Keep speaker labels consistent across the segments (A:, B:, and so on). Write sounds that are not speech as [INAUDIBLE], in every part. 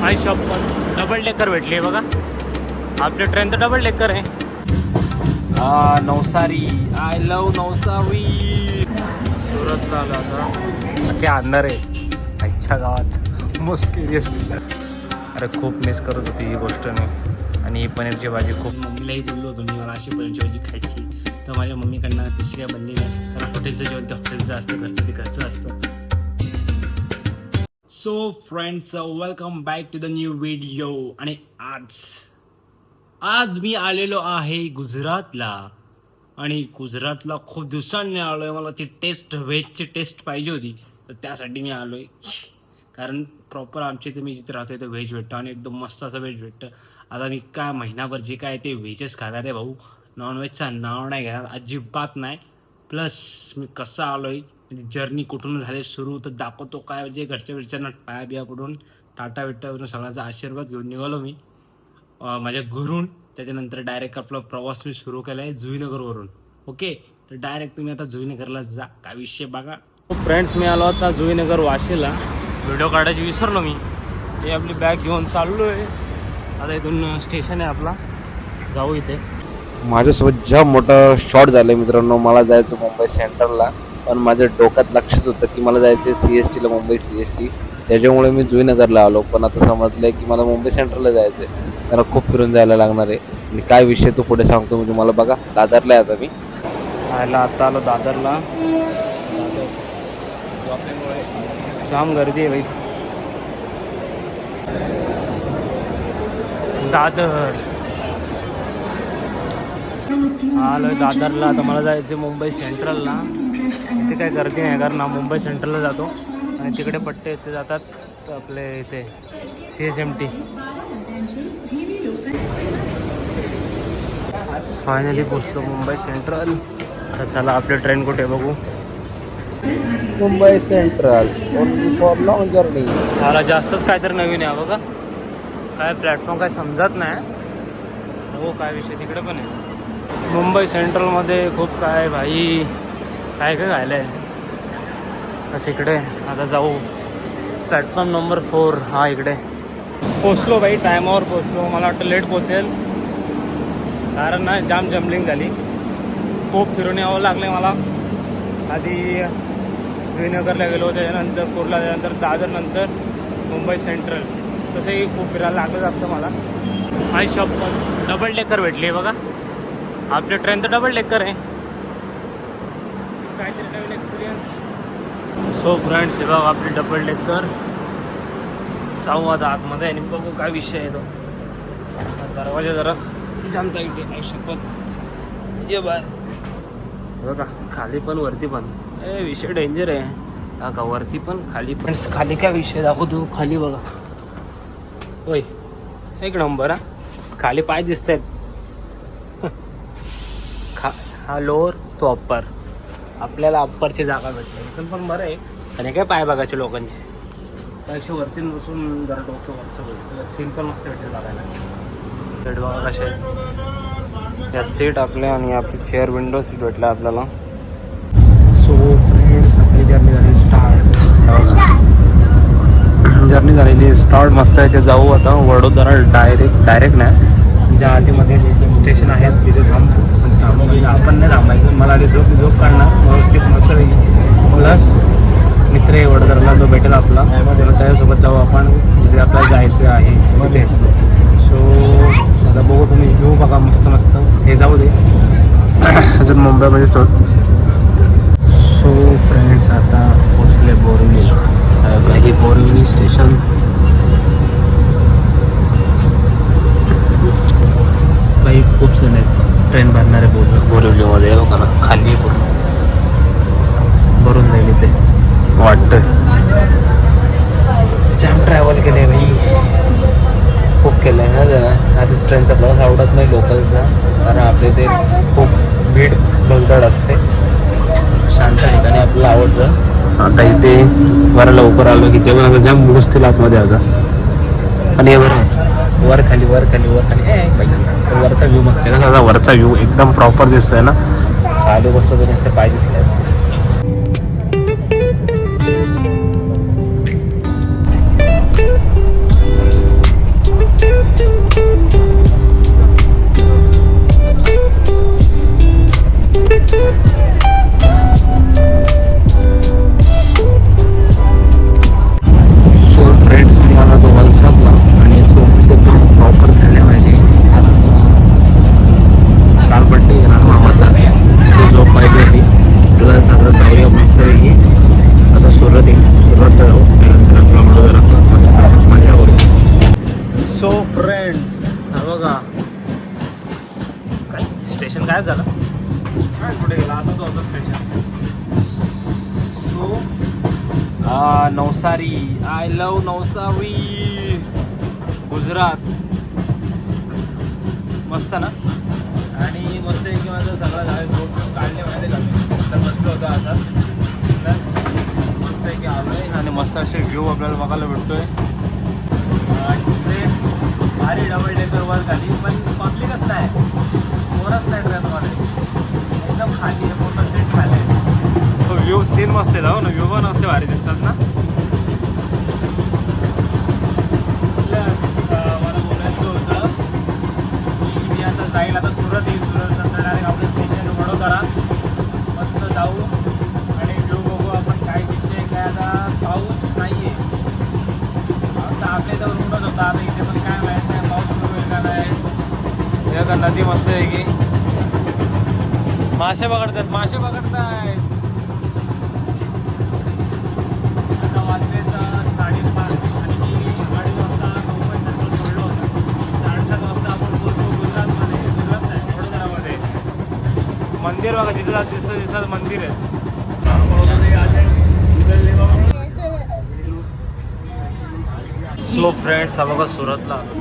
A: हाय shop पण double decker भेटली आहे बघा. आपली ट्रेन तर डबल डेकर आहे. हा नवसारी. आय लव नवसारी सुरतला आलो आता. क्या अंधार आहे. आजच्या गावात. मोस्ट क्युरियस अरे खूप मिस करत होती ही गोष्ट मी. आणि ही पनीरची भाजी खूप मम्मीलाही बोललो होतो मी मला अशी पनीरची भाजी खायची. तर माझ्या मम्मीकडनं तशी काय बनली नाही कारण हॉटेलचं जेवण ते हॉटेलचं असतं घरचं ते घरचं असतं. So friends welcome back to the new video आणि आज आज मी आलेलो आहे गुजरातला. आणि गुजरातला खूप दिवसांनी आलो आहे मला ती टेस्ट व्हेजची टेस्ट पाहिजे होती. तर त्यासाठी मी आलो आहे कारण प्रॉपर आमच्या इथे मी जिथे राहतो तर व्हेज भेटतं. आणि एकदम मस्त असं व्हेज भेटतं. आता मी काय महिनाभर जे काय ते व्हेजच खाणार आहे भाऊ. नॉनव्हेजचं नाव नाही घेणार. अजिबात नाही. प्लस मी कसं आलो आहे जर्नी कुठून झाले सुरू तर दाखवतो काय म्हणजे घरच्या घरच्यांना पाया बिया पडून टाटा विट्टावरून सगळ्यांचा आशीर्वाद घेऊन निघालो मी. माझ्या घरून त्याच्यानंतर डायरेक्ट आपला प्रवास मी सुरू केला आहे जुईनगरवरून. ओके? तर डायरेक्ट तुम्ही आता जुईनगरला जा काय विषय बघा. फ्रेंड्स मी आलो आता जुईनगर वाशीला. व्हिडिओ काढायची विसरलो मी. हे आपली बॅग घेऊन चाललो आहे आता इथून स्टेशन आहे आपला. जाऊ इथे.
B: माझ्यासोबत ज्या मोठा शॉट झालं मित्रांनो मला जायचं मुंबई सेंट्रलला पण माझ्या डोक्यात लक्षच होतं की मला जायचं आहे सी एस टीला मुंबई सी एस टी त्याच्यामुळे मी जुईनगरला आलो. पण आता समजलं आहे की मला मुंबई सेंट्रलला जायचं आहे त्याला खूप फिरून जायला लागणार आहे. आणि काय विषय तो पुढे सांगतो मी तुम्हाला. बघा दादरला आहे आता मी.
A: आयला आता आलो दादरला. जाम गर्दी आहे भाई. दादर. आलो दादरला. आता मला जायचं मुंबई सेंट्रलला. इथे काय गर्दी नाही कारण ना मुंबई सेंट्रलला जातो. आणि तिकडे पट्टे इथे जातात तर आपले इथे C S M T finally पोचलो मुंबई सेंट्रल तर चला आपली ट्रेन कुठे बघू.
B: Mumbai Central for long journey
A: साला जास्तच काहीतरी नवीन आहे बघा. काय प्लॅटफॉर्म काय समजत नाही. हो काय विषय तिकडे पण आहे. मुंबई सेंट्रलमध्ये खूप काय भाई काय काय खायला आहे असं इकडे आता जाऊ. प्लॅटफॉर्म नंबर फोर हा इकडे. पोचलो बाई टायमावर पोचलो मला वाटतं लेट पोचेल कारण ना जाम जम्बलिंग झाली. खूप फिरून यावं लागलं आहे मला. आधी श्रीनगरला गेलो त्याच्यानंतर कुर्ला त्यानंतर दादरनंतर मुंबई सेंट्रल तसंही खूप फिरायला लागलंच असतं मला. हाय शॉप पण डबल डेकर भेटली आहे बघा. आपली ट्रेन तर डबल डेकर आहे. काहीतरी नवीन एक्सपिरियन्स सो फ्रेंड्स हे बघा आपली डबल डेकर संवाद आतमध्ये आणि बघू काय विषय आहे तो. दरवाजा जरा जमता येते आई शपथ. ये बाय बघा खाली पण वरती पण. ए विषय डेंजर आहे. हा का वरती पण खाली पण. खाली काय विषय दाखवतो खाली बघा. होय. एक नंबर हा. खाली पाय दिसत आहेत [LAUGHS] खा हा लोअर तो अप्पर आपल्याला अप्परची जागा भेटली. इथून पण बरं आहे. आणि काय पाय बघायचे लोकांचे? त्यापेक्षा वरती बसून जरा डोकं वरचं भेटतं सीन पण मस्त भेटेल बघायला. सीट बघा कसे या सीट आपल्या आणि आपली चेअर विंडो सीट भेटल्या आपल्याला. सो फ्रेंड्स आपली जर्नी झाली स्टार्ट जर्नी झालेली स्टार्ट मस्त आहे ते जाऊ आता. वडोदरा डायरेक्ट डायरेक्ट नाही. ज्या आधीमध्ये स्टेशन आहेत तिथे थांबतो. म्हणजे आपण नाही थांबायचं मला आधी झोप झोप काढणार व्यवस्थित मस्त प्लस मित्र आहे वडोदराला तो भेटेल आपला त्याला त्याच्यासोबत जाऊ आपण तिथे आपल्याला जायचं आहे तिथे सो आता बघू तुम्ही घेऊ बघा मस्त मस्त हे जाऊ दे अजून मुंबईमध्ये सो सो फ्रेंड्स आता पोचले बोरिवलीला हे बोरिवली स्टेशन बाई खूप जण आहेत ट्रेन भरणारे बोल बोरिवलीमध्ये बघा ना खाली पूर्ण. भरून जाईल इथे. वाटतं जाम ट्रॅव्हल केलं भाई. खूप केलं आहे ना जरा. आधीच ट्रेनचा प्रवास आवडत नाही लोकलचा. कारण आपल्या इथे खूप भीड भगदड असते. शांत ठिकाणी आपल्याला आवडतं. आता इथे बरं लवकर आलो की ते पण आता जाम घुसतील आतमध्ये आता. आणि हे बरं वर खाली वर खाली वर खाली. ए वरचा व्ह्यू मस्त आहे. ना वरचा व्ह्यू एकदम प्रॉपर दिसतोय ना. खाली बसलो तरी पाय दिसले असते काय झालं. काय कुठे गेला? आता तो होता स्टेशन हा Navsari. I love Navsari Gujarat. मस्त ना? आणि मस्त आहे की माझं सगळं झालं. रोड काढले माहिती का मी तर बसलो होतो आता. प्लस मस्त आहे की आलोय. आणि मस्त असे व्ह्यू आपल्याला बघायला भेटतोय. ट्रेन भारी डबल डेकर वर खाली पण पब्लिकच नाही. कोणच नाही ट्रेनमध्ये एकदम खाली आहे पूर्ण सीट खाली आहे. तो व्ह्यू सीन मस्त आहे जाऊ ना व्ह्यू पण असते भारी दिसतात ना. मला बोलायचं होतं की मी आता जाईल आता सुरत येईल सुरत नंतर डायरेक्ट आपलं स्टेशन वडोदरा का नदी मस्त आहे की. मासे पकडतात मासे पकडतायत. आपण मंदिर बघा जिथं जात दिसत मंदिर आहे. सो फ्रेंड्स हा बघा सुरतला आलो.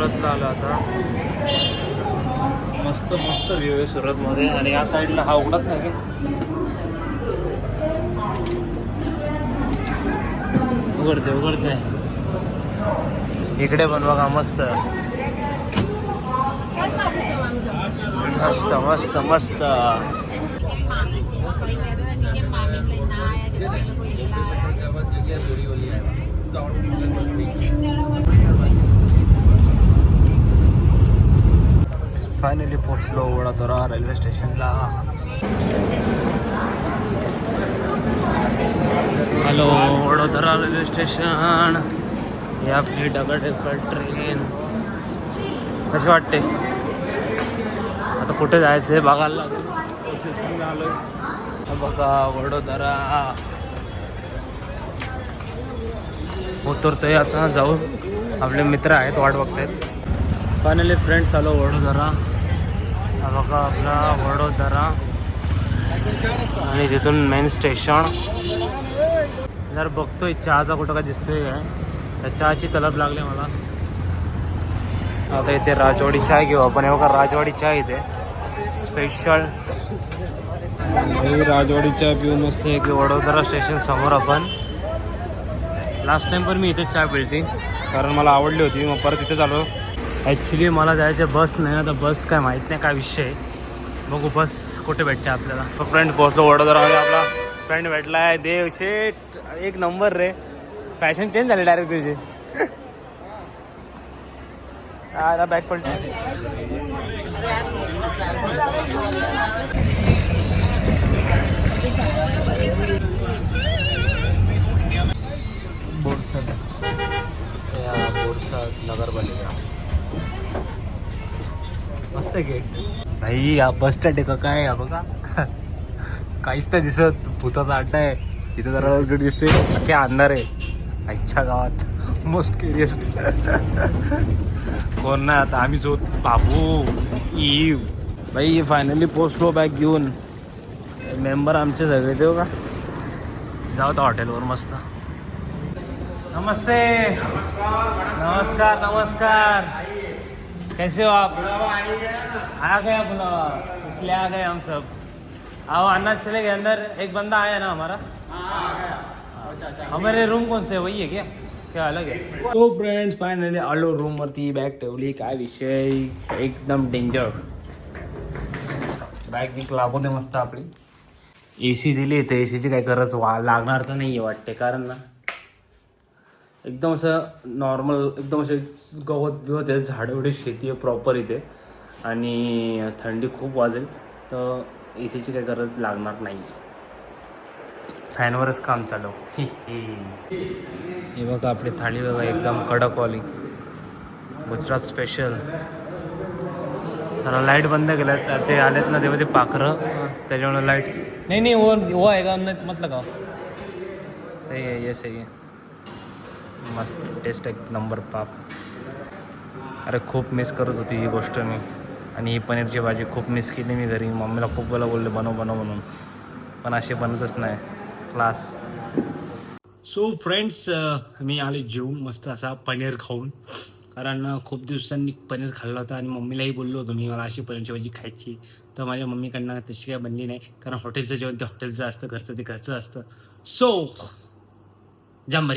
A: सुरतला आलो आता. मस्त मस्त व्ह्यू आहे सुरतमध्ये. आणि या साईडला हा उघडत नाही उघडते उघडते इकडे पण बघा मस्त. मस्त मस्त मस्त. फायनली पोचलो वडोदरा रेल्वे स्टेशनला हॅलो वडोदरा रेल्वे स्टेशन ही आपली दगडेकर ट्रेन कशी वाटते? आता कुठे जायचं आहे बघायला लागेल. आलो बघा वडोदरा. उतरतोय आता जाऊ आपले मित्र आहेत वाट बघतायत. फायनली फ्रेंड्स आलो वडोदरा. हा बघा आपला वडोदरा. आणि तिथून मेन स्टेशन जर बघतोय चहाचा कुठं काय दिसतोय काय? त्या चहाची तलब लागली मला. आता इथे राजवाडी चहा घेऊ आपण. हे बघा राजवाडी चहा इथे. स्पेशल राजवाडी चहा पिऊन मस्त आहे की वडोदरा स्टेशन समोर आपण. लास्ट टाइम पण मी इथेच चहा पिळती कारण मला आवडली होती. मग परत इथेच आलो ॲक्च्युली मला जायचं बस नाही ना. तर बस काय माहीत नाही काय विषय आहे. बघू बस कुठे भेटते आपल्याला. फ्रेंड पोहोचलो वडोदरामध्ये आपला फ्रेंड भेटला आहे देव शेट एक नंबर रे. फॅशन चेंज झाली डायरेक्ट तुझी. [LAUGHS] आता बॅग पण गेट. भाई हा बस स्टँड आहे का काय आहे बघा. काहीच नाही दिसत. भूताचा अड्डा आहे. इथं जरा गेट दिसते अख्ख्या अंधार आहे. आईच्या गावात. मोस्ट केरियस्ट कोण ना आता. आम्ही जो बाबू ईव. भाई फायनली पोचलो बॅग घेऊन मेंबर आमचे सगळे देऊ का जाऊ तर हॉटेलवर मस्त. नमस्ते. नमस्कार नमस्कार. कैसे हो आप? आ गए बुलावा इसलिए आ गए हम सब। आओ आना चले गए अंदर। एक बंदा आया ना हमारा? हमारे रूम कौन से है? वही है क्या? क्या अलग है? तो फ्रेंड्स फायनली आलो रूम वरती बॅग ठेवली काय विषय एकदम डेंजर बॅग बिग लागू दे मस्त आपली. ए सी दिली तर ए सीची काही गरज वा लागणार तर नाही आहे वाटते. कारण ना एकदम असं नॉर्मल एकदम असे गवत बिवत आहे झाडं एवढी शेती आहे प्रॉपर इथे. आणि थंडी खूप वाजेल तर ए सीची काही गरज लागणार नाही फॅनवरच काम चालू हे बघा आपली थाळी बघा एकदम कडक वाली. गुजरात स्पेशल जरा लाइट बंद केल्यात ते आलेत ना तेव्हा ते पाखरं त्याच्यामुळे लाइट नाही नाही वो वो आहे का? नाही म्हटलं का? सही आहे ये सही आहे. मस्त टेस्ट एक नंबर पाप. अरे खूप मिस करत होती ही गोष्ट मी. आणि ही पनीरची भाजी खूप मिस केली मी घरी. मम्मीला खूप वेळा बोलले बनव बनव म्हणून. पण असे बनतच नाही. क्लास सो फ्रेंड्स मी आले जेवून मस्त असा पनीर खाऊन. कारण खूप दिवसांनी पनीर खाल्लं होतं आणि मम्मीलाही बोललो होतो मी मला अशी पनीरची भाजी खायची. तर माझ्या मम्मीकडनं तशी काय बनली नाही. कारण हॉटेलचं जेवण ते हॉटेलचं असतं घरचं ते घरचं असतं. सो जाम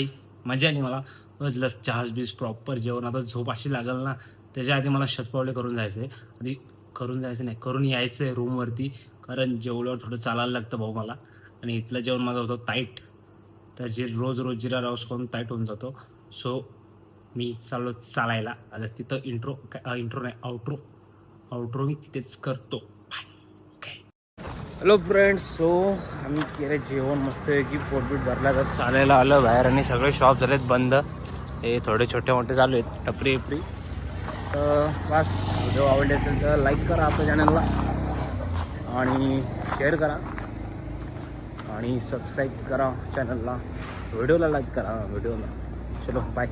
A: मजा आली मला. वाटलं चहाज बीज प्रॉपर जेवण आता झोप अशी लागेल ना त्याच्या आधी मला शतपावले करून जायचं आहे आधी करून जायचं नाही करून यायचं आहे रूमवरती कारण जेवल्यावर थोडं चालायला लागतं भाऊ मला. आणि इथलं जेवण माझं होतं ताईट तर जे रोज रोज जिरा राऊस करून ताईट होऊन जातो. सो मी चाललो चालायला. आता तिथं इंट्रो काय इंट्रो नाही आउट्रो आउट्रो मी तिथेच करतो. हॅलो फ्रेंड्स सो आम्ही केलं जेवण. मस्त आहे की पोटबीट भरला. तर चालायला आलं बाहेर आणि सगळे शॉप झालेत बंद. हे थोडे छोटे मोठे चालू आहेत. टपरी एपरी तर बस व्हिडिओ आवडले असेल तर लाईक करा आपल्या चॅनलला आणि शेअर करा. आणि सबस्क्राईब करा चॅनलला व्हिडिओला लाईक करा. व्हिडिओला चलो बाय